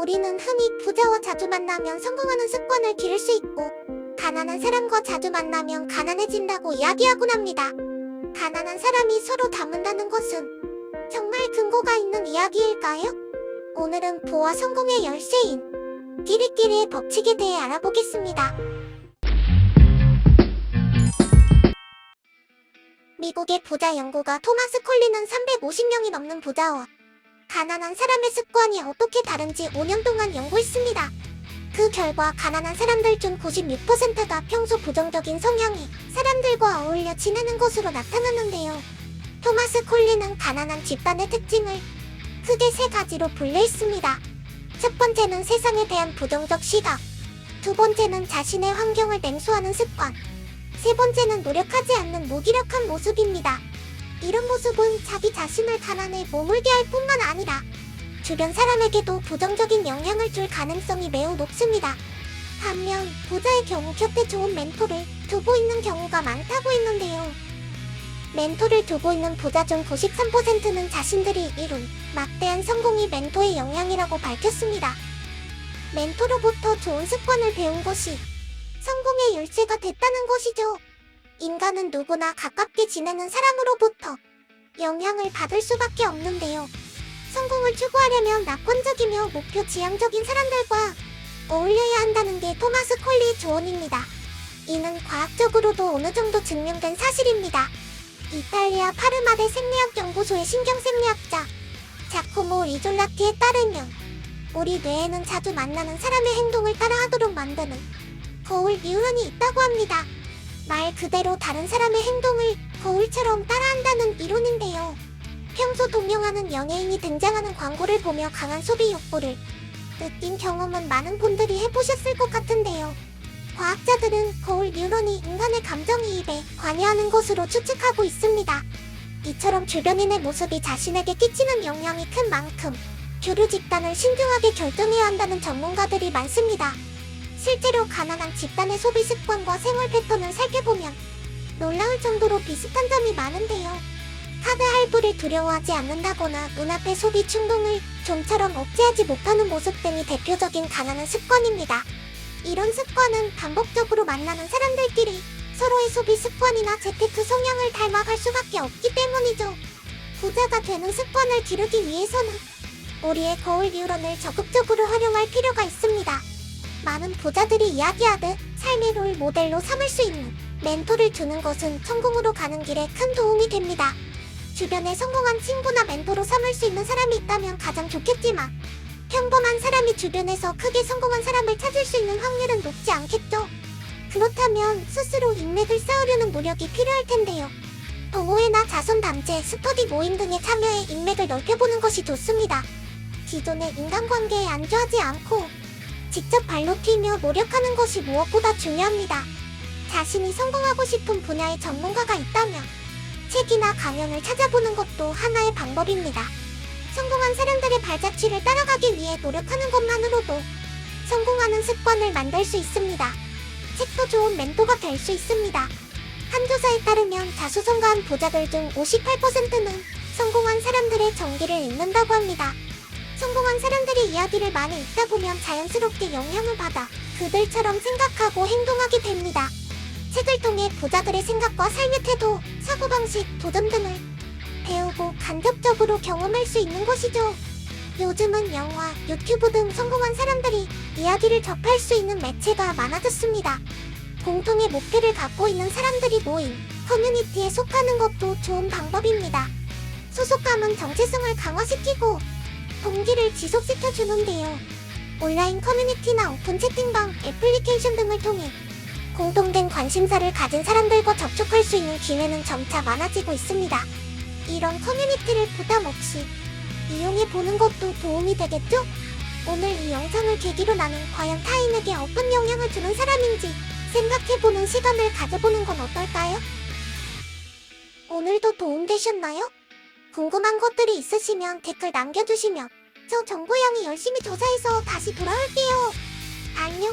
우리는 흔히 부자와 자주 만나면 성공하는 습관을 기를 수 있고 가난한 사람과 자주 만나면 가난해진다고 이야기하곤 합니다. 가난한 사람이 서로 닮는다는 것은 정말 근거가 있는 이야기일까요? 오늘은 부와 성공의 열쇠인 끼리끼리의 법칙에 대해 알아보겠습니다. 미국의 부자 연구가 토마스 콜리는 350명이 넘는 부자와 가난한 사람의 습관이 어떻게 다른지 5년 동안 연구했습니다. 그 결과 가난한 사람들 중 96%가 평소 부정적인 성향이 사람들과 어울려 지내는 것으로 나타났는데요. 토마스 콜리는 가난한 집단의 특징을 크게 세 가지로 분류했습니다. 첫 번째는 세상에 대한 부정적 시각, 두 번째는 자신의 환경을 냉소하는 습관, 세 번째는 노력하지 않는 무기력한 모습입니다. 이런 모습은 자기 자신을 가난에 머물게 할 뿐만 아니라 주변 사람에게도 부정적인 영향을 줄 가능성이 매우 높습니다. 반면 부자의 경우 곁에 좋은 멘토를 두고 있는 경우가 많다고 했는데요. 멘토를 두고 있는 부자 중 93%는 자신들이 이룬 막대한 성공이 멘토의 영향이라고 밝혔습니다. 멘토로부터 좋은 습관을 배운 것이 성공의 열쇠가 됐다는 것이죠. 인간은 누구나 가깝게 지내는 사람으로부터 영향을 받을 수밖에 없는데요. 성공을 추구하려면 낙관적이며 목표 지향적인 사람들과 어울려야 한다는 게 토마스 콜리의 조언입니다. 이는 과학적으로도 어느 정도 증명된 사실입니다. 이탈리아 파르마대 생리학 연구소의 신경생리학자 자코모 리졸라티에 따르면 우리 뇌에는 자주 만나는 사람의 행동을 따라하도록 만드는 거울 뉴런이 있다고 합니다. 말 그대로 다른 사람의 행동을 거울처럼 따라한다는 이론인데요. 평소 동경하는 연예인이 등장하는 광고를 보며 강한 소비 욕구를 느낀 경험은 많은 분들이 해보셨을 것 같은데요. 과학자들은 거울 뉴런이 인간의 감정이입에 관여하는 것으로 추측하고 있습니다. 이처럼 주변인의 모습이 자신에게 끼치는 영향이 큰 만큼 교류 집단을 신중하게 결정해야 한다는 전문가들이 많습니다. 실제로 가난한 집단의 소비 습관과 생활 패턴을 살펴보면 놀라울 정도로 비슷한 점이 많은데요. 카드 할부를 두려워하지 않는다거나 눈앞의 소비 충동을 좀처럼 억제하지 못하는 모습 등이 대표적인 가난한 습관입니다. 이런 습관은 반복적으로 만나는 사람들끼리 서로의 소비 습관이나 재테크 성향을 닮아갈 수밖에 없기 때문이죠. 부자가 되는 습관을 기르기 위해서는 우리의 거울 뉴런을 적극적으로 활용할 필요가 있습니다. 많은 부자들이 이야기하듯 삶의 롤 모델로 삼을 수 있는 멘토를 두는 것은 성공으로 가는 길에 큰 도움이 됩니다. 주변에 성공한 친구나 멘토로 삼을 수 있는 사람이 있다면 가장 좋겠지만 평범한 사람이 주변에서 크게 성공한 사람을 찾을 수 있는 확률은 높지 않겠죠. 그렇다면 스스로 인맥을 쌓으려는 노력이 필요할 텐데요. 동호회나 자선 단체, 스터디 모임 등에 참여해 인맥을 넓혀보는 것이 좋습니다. 기존의 인간관계에 안주하지 않고 직접 발로 뛰며 노력하는 것이 무엇보다 중요합니다. 자신이 성공하고 싶은 분야의 전문가가 있다면 책이나 강연을 찾아보는 것도 하나의 방법입니다. 성공한 사람들의 발자취를 따라가기 위해 노력하는 것만으로도 성공하는 습관을 만들 수 있습니다. 책도 좋은 멘토가 될 수 있습니다. 한 조사에 따르면 자수성가한 부자들 중 58%는 성공한 사람들의 정기를 읽는다고 합니다. 성공한 사람들의 이야기를 많이 읽다 보면 자연스럽게 영향을 받아 그들처럼 생각하고 행동하게 됩니다. 책을 통해 부자들의 생각과 삶의 태도, 사고방식, 도전 등을 배우고 간접적으로 경험할 수 있는 것이죠. 요즘은 영화, 유튜브 등 성공한 사람들이 이야기를 접할 수 있는 매체가 많아졌습니다. 공통의 목표를 갖고 있는 사람들이 모인 커뮤니티에 속하는 것도 좋은 방법입니다. 소속감은 정체성을 강화시키고 동기를 지속시켜 주는데요. 온라인 커뮤니티나 오픈 채팅방, 애플리케이션 등을 통해 공통된 관심사를 가진 사람들과 접촉할 수 있는 기회는 점차 많아지고 있습니다. 이런 커뮤니티를 부담 없이 이용해 보는 것도 도움이 되겠죠? 오늘 이 영상을 계기로 나는 과연 타인에게 어떤 영향을 주는 사람인지 생각해보는 시간을 가져보는 건 어떨까요? 오늘도 도움되셨나요? 궁금한 것들이 있으시면 댓글 남겨주시면 저 정보양이 열심히 조사해서 다시 돌아올게요. 안녕.